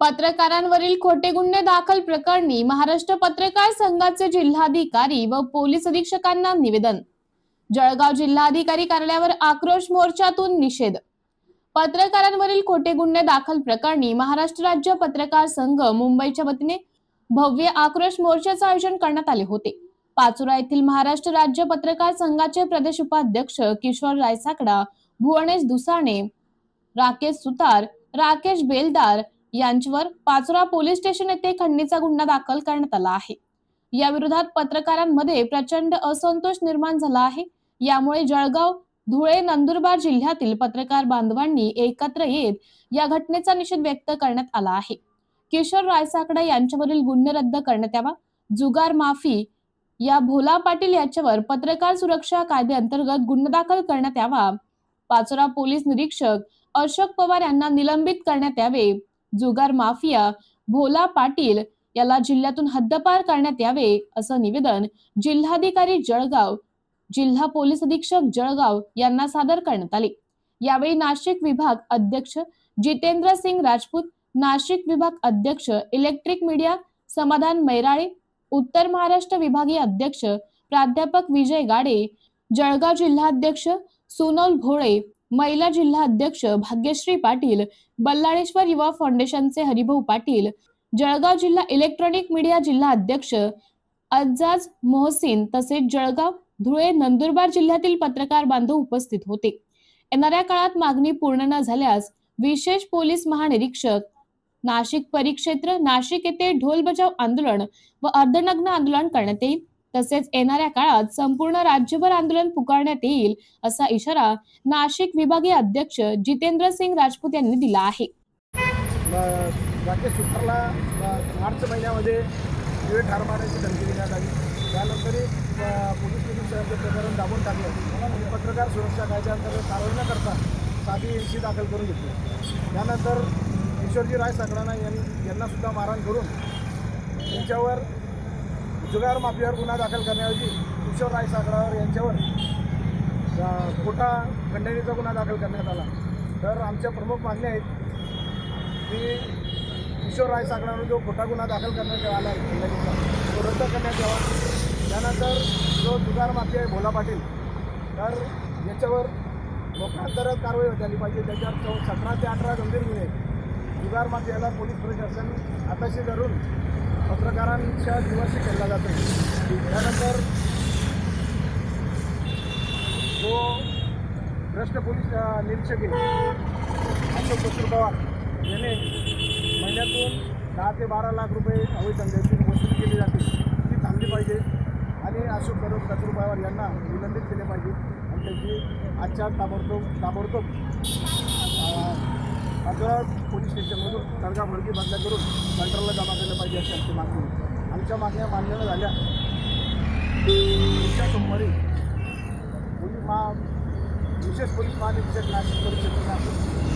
पत्रकारांवरील खोटे गुन्हे दाखल प्रकरणी महाराष्ट्र पत्रकार संघाचे जिल्हाधिकारी व पोलीस अधीक्षकांना निवेदन. जळगाव जिल्हाधिकारी कार्यालयावर आक्रोश मोर्चातून निषेध. पत्रकारांवरील खोटे गुन्हे दाखल प्रकरणी महाराष्ट्र राज्य पत्रकार संघ मुंबईच्या वतीने भव्य आक्रोश मोर्चाचे आयोजन करण्यात आले होते. पाचोरा येथील महाराष्ट्र राज्य पत्रकार संघाचे प्रदेश उपाध्यक्ष किशोर रायसाकडा भुवनेश दुसाणे राकेश सुतार राकेश बेलदार यांच्यावर पाचोरा पोलीस स्टेशन येथे खंडणीचा गुन्हा दाखल करण्यात आला आहे. या विरोधात पत्रकारांमध्ये प्रचंड असंतोष निर्माण झाला आहे. यामुळे जळगाव धुळे नंदुरबार जिल्ह्यातील पत्रकार बांधवांनी एकत्र येत या घटनेचा निषेध व्यक्त करण्यात आला आहे. किशोर रायसाकडे यांच्यावरील गुन्हे रद्द करण्यात यावा. जुगार माफी या भोला पाटील याच्यावर पत्रकार सुरक्षा कायद्याअंतर्गत गुन्हा दाखल करण्यात यावा. पाचोरा पोलीस निरीक्षक अशोक पवार यांना निलंबित करण्यात यावे. जुगार माफिया भोला पाटील याला जिल्ह्यातून हद्दपार करण्यात यावे असं निवेदन जिल्हाधिकारी जळगाव जिल्हा पोलीस अधीक्षक जळगाव यांना सादर करण्यात आले. यावेळी नाशिक विभाग अध्यक्ष जितेंद्र सिंग राजपूत नाशिक विभाग अध्यक्ष इलेक्ट्रिक मीडिया समाधान मैराळे उत्तर महाराष्ट्र विभागीय अध्यक्ष प्राध्यापक विजय गाडे जळगाव जिल्हाध्यक्ष सुनल भोळे महिला जिल्हा अध्यक्ष भाग्यश्री पाटील बल्लाळेश्वर युवा फाउंडेशनचे हरिभाऊ पाटील जळगाव जिल्हा इलेक्ट्रॉनिक मीडिया जिल्हा अध्यक्ष अज्जाज मोहसिन तसेच जळगाव धुळे नंदुरबार जिल्ह्यातील पत्रकार बांधव उपस्थित होते. येणाऱ्या काळात मागणी पूर्ण न झाल्यास विशेष पोलीस महानिरीक्षक नाशिक परिक्षेत्र नाशिक येथे ढोल बजाव आंदोलन व अर्धनग्न आंदोलन करण्यात येईल. तसेच येणाऱ्या काळात संपूर्ण राज्यभर आंदोलन पुकारण्यात येईल असा इशारा नाशिक विभागीय अध्यक्ष जितेंद्र सिंग राजपूत यांनी दिला आहे. राकेश सुतारला मार्च महिन्यामध्ये वेळ ठार मारण्याची धमकी देण्यात आली. त्यानंतरही पोलीस निरीक्षकांचे प्रकरण दाबून टाकलं. पत्रकार सुरक्षा कायद्याअंतर्गत कारवाई न करता साधी एन दाखल करून घेतली. त्यानंतर ईश्वरजी राय सगळांना यांनी सुद्धा मारहाण करून त्यांच्यावर जुगार माफियावर गुन्हा दाखल करण्याऐवजी किशोर राय साकरावर यांच्यावर खोटा खंडणीचा गुन्हा दाखल करण्यात आला. तर आमच्या प्रमुख मागण्या आहेत की किशोर राय सागरावर जो खोटा गुन्हा दाखल करण्यात आला आहे खंडणीचा तो रद्द करण्यात यावा. त्यानंतर जो जुगार माफी आहे भोला पाटील तर याच्यावर लोकांतरच कारवाई झाली पाहिजे. त्याच्यावर चौ सतरा ते अठरा गंभीर गुन्हे जुगार माफियाला पोलीस प्रशासन आताशी धरून पत्रकारांच्या जीवाशी खेळला जातो. त्यानंतर जो भ्रष्ट पोलीस निरीक्षक आहे अशोक बसूर पवार याने महिन्यातून दहा ते बारा लाख रुपये अवैध धंद्याची वसूल केली जाते. ती थांबली पाहिजे आणि अशोक करोड कचरू पवार यांना निलंबित केले पाहिजे. आणि त्याची आजच्या ताबडतोब ताबडतोब अकरा पोलीस स्टेशनमधून तडगा भडकी बंद करून कंट्रोलला जमा केलं पाहिजे अशी आमची मागणी आमच्या मागण्या मान्य न झाल्या. पुढच्या सोमवारी पोलीस महा विशेष पोलीस महानिरीक्षक नाशिक परिषदेला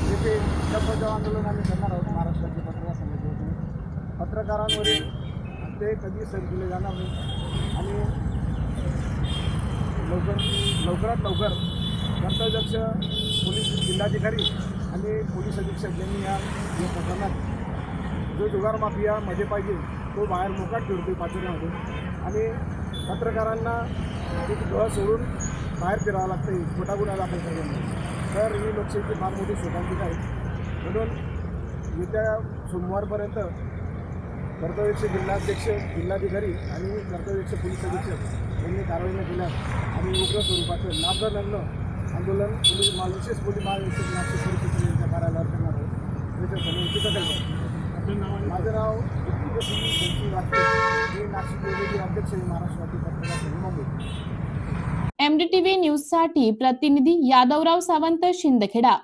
येथे शब्द आंदोलन आम्ही करणार आहोत. महाराष्ट्राचे पत्रकार संघाच्या वतीने. पत्रकारांवरील ते कधी सर केले जाणार नाही आणि लवकर लवकरात लवकर कर्तव्यक्ष पोलीस जिल्हाधिकारी आणि पोलीस अधीक्षक यांनी या या प्रकरणात जो जुगार माफिया मध्ये पाहिजे तो बाहेर मोकाट फिरतो पाचोऱ्यामध्ये. आणि पत्रकारांना एक गळ सोडून बाहेर फिरावं लागतं छोटा गुन्हा दाखल करण्यामध्ये तर ही लोकशाहीची फार मोठी शोधांतिका आहे. म्हणून येत्या सोमवारपर्यंत कर्तव्यक्ष जिल्हाध्यक्ष जिल्हाधिकारी आणि कर्तव्यक्ष पोलीस अधीक्षक यांनी कारवाई न केल्यास आम्ही उग्र स्वरूपाचं लाभदान आंदोलन पोलीस महा विशेष पोलीस महानिरीक्षक नाशिक परिषद यांच्या कार्यालयावर करणार आहोत त्याच्या समोरची दखल करतो माझं नाव मी नाशिक विभागीय अध्यक्ष महाराष्ट्रातील पत्रकार मुंबई. एमडीटीव्ही न्यूजसाठी प्रतिनिधी यादवराव सावंत शिंदखेडा.